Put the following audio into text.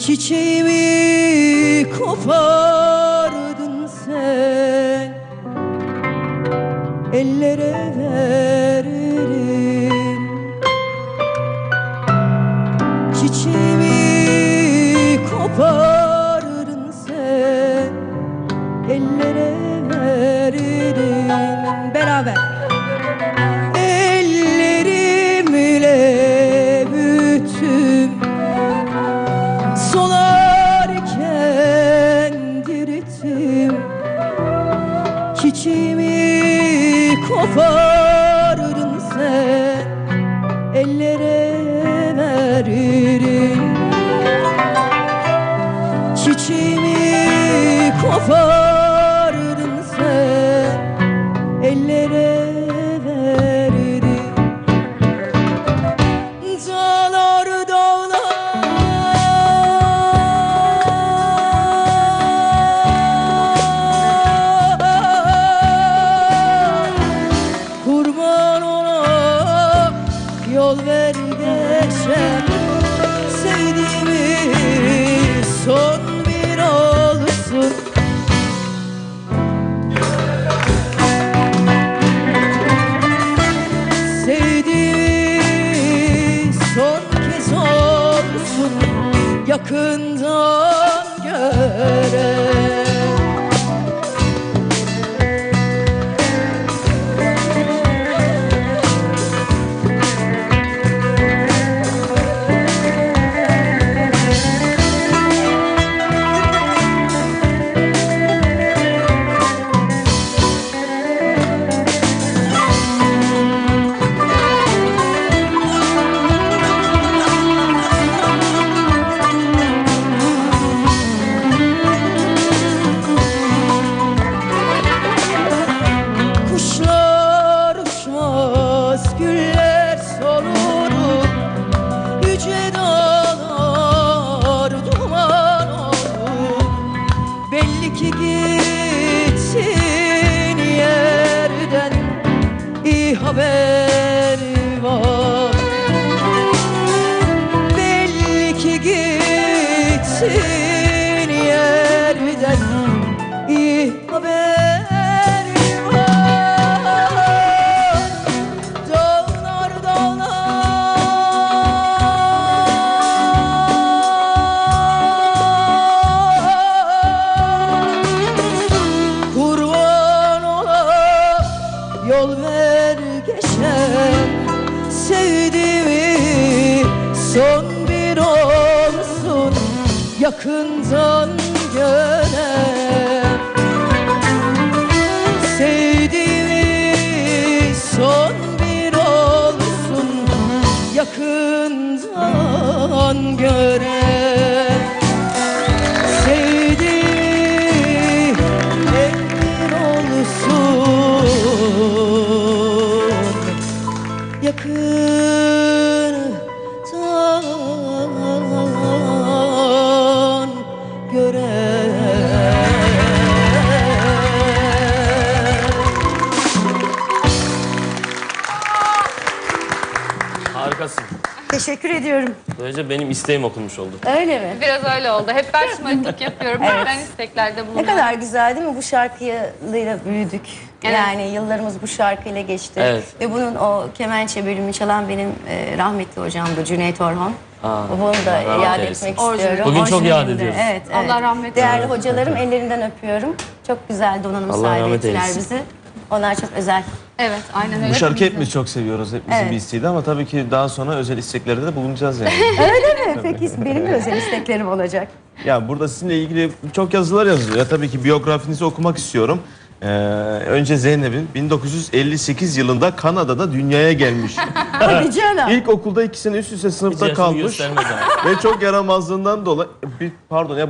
Çiçeğimi kopardın sen. Ellere veririm. Çiçeğimi Çiçeğimi kopardın sen Ellere veririm. Çiçeğimi kopardın Yakından gitsin yerden iyi haber var. Dağlar dağlar. Kurban ola yol ver geçer. Sevdiğimi son yakından gören. Sevdiğimi son bir olsun yakından gören. Sevdiğimi en bir olsun yakından Teşekkür ediyorum. Böylece benim isteğim okunmuş oldu. Öyle mi? Biraz öyle oldu. Hep ben şımarıklık yapıyorum. Hep ben isteklerde Ne bulunuyorum. kadar güzel değil mi? Bu şarkıyla büyüdük. Evet. Yani yıllarımız bu şarkıyla geçti. Evet. Ve bunun o kemençe bölümünü çalan benim e, rahmetli hocamdı Cüneyt Orhan. Aa, Bunu da Allah rahmet yad eylesin. etmek Orijinal. istiyorum. Bugün çok yad Orijinalinde. ediyoruz. Evet, evet. Allah rahmet Değerli eylesin. hocalarım ellerinden öpüyorum. Çok güzel donanım Allah sahibi rahmet ettiler eylesin. bizi. Onlar çok özel. Evet, aynen öyle. Bu şarkıyı Hepimizin. hepimiz çok seviyoruz. Hepimizin Evet. bir isteğiydi ama tabii ki daha sonra özel isteklerde de bulunacağız yani. Öyle mi? Peki benim de özel isteklerim olacak. ya burada sizinle ilgili çok yazılar yazılıyor. Ya tabii ki biyografinizi okumak istiyorum. Ee, önce Zeynep'in 1958 yılında Kanada'da dünyaya gelmiş. Hadi canım. İlk okulda iki sene üst üste sınıfta kalmış ve çok yaramazlığından dolayı bir pardon ya